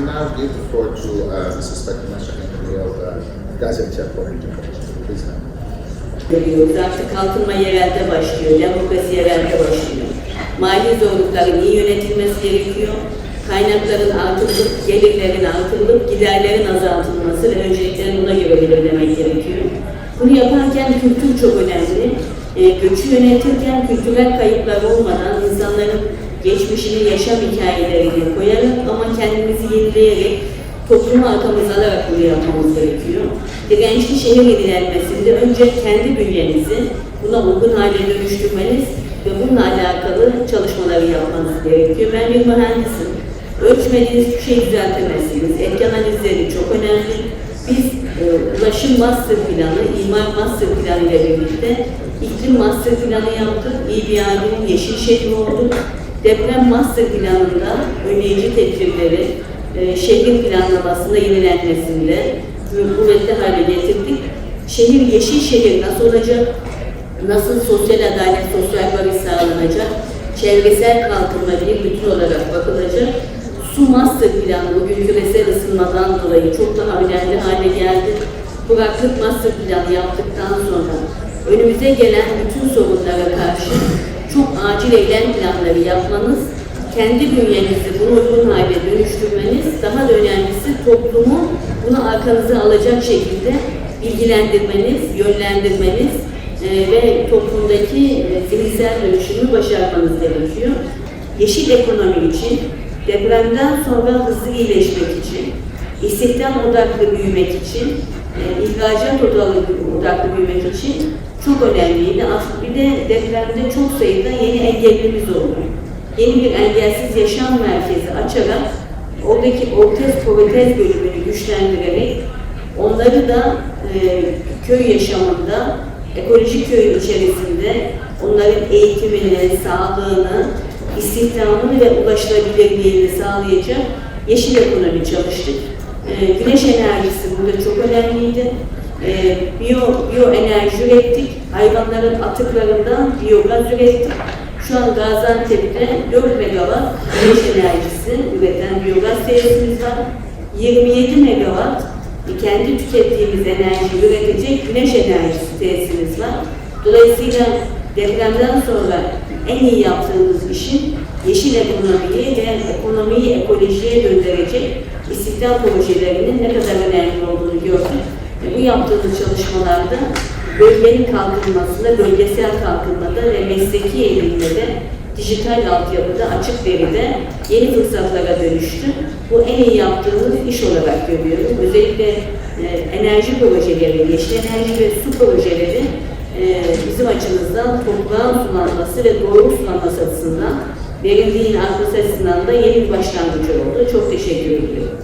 now give the floor to uh, Mrs. Fatima Shahin of uh, Gaziantep interpretation. Please. görüyoruz. Artık kalkınma yerelde başlıyor, demokrasi yerelde başlıyor. Mali zorlukların iyi yönetilmesi gerekiyor. Kaynakların artırılıp, gelirlerin artırılıp, giderlerin azaltılması ve önceliklerin buna göre belirlemek gerekiyor. Bunu yaparken kültür çok önemli. E, göçü yönetirken kültürel kayıplar olmadan insanların geçmişini, yaşam hikayelerini koyarak ama kendimizi yenileyerek toplumu arkamıza alarak bunu yapmamız gerekiyor. Dirençli şehir yenilenmesinde önce kendi bünyenizi buna uygun hale dönüştürmeniz ve bununla alakalı çalışmaları yapmanız gerekiyor. Ben bir mühendisim. Ölçmediğiniz bir şey düzeltemezsiniz. Etki analizleri çok önemli. Biz e, ulaşım master planı, imar master planı ile birlikte iklim master planı yaptık. İBR'nin yeşil şehri olduk. Deprem master planında önleyici tedbirleri, e, şehrin planlamasında yenilenmesinde kuvvetli hale getirdik. Şehir yeşil şehir nasıl olacak? Nasıl sosyal adalet, sosyal barış sağlanacak? Çevresel kalkınma bir bütün olarak planı bugün küresel ısınmadan dolayı çok daha önemli hale geldi. Kuraklık master planı yaptıktan sonra önümüze gelen bütün sorunlara karşı çok acil eylem planları yapmanız kendi bünyenizi buna uygun hale dönüştürmeniz, daha da önemlisi toplumu bunu arkanıza alacak şekilde bilgilendirmeniz, yönlendirmeniz e, ve toplumdaki e, zihinsel dönüşümü başarmanız gerekiyor. Yeşil ekonomi için, depremden sonra hızlı iyileşmek için, istihdam odaklı büyümek için, e, ihracat odaklı, büyümek için çok önemliydi. Aslında bir de depremde çok sayıda yeni engellimiz oldu yeni bir engelsiz yaşam merkezi açarak oradaki ortez protez bölümünü güçlendirerek onları da e, köy yaşamında, ekolojik köyün içerisinde onların eğitimini, sağlığını, istihdamını ve ulaşılabilirliğini sağlayacak yeşil ekonomi çalıştık. E, güneş enerjisi burada çok önemliydi. E, biyo, biyo enerji ürettik. Hayvanların atıklarından biyogaz ürettik. Şu an Gaziantep'te 4 megawatt güneş enerjisi üreten biyogaz tesisimiz var. 27 megawatt kendi tükettiğimiz enerjiyi üretecek güneş enerjisi tesisimiz var. Dolayısıyla depremden sonra en iyi yaptığımız işin yeşil ekonomiyi ve ekonomiyi ekolojiye döndürecek istihdam projelerinin ne kadar önemli olduğunu gördük. Ve bu yaptığımız çalışmalarda bölgenin kalkınmasında, bölgesel kalkınmada ve mesleki eğilimde dijital altyapıda, açık veride yeni fırsatlara dönüştü. Bu en iyi yaptığımız iş olarak görüyorum. Özellikle e, enerji projeleri, yeşil enerji ve su projeleri e, bizim açımızdan toprağın sulanması ve doğru sulanması açısından verildiğin arkası açısından da yeni bir başlangıç oldu. Çok teşekkür ediyorum.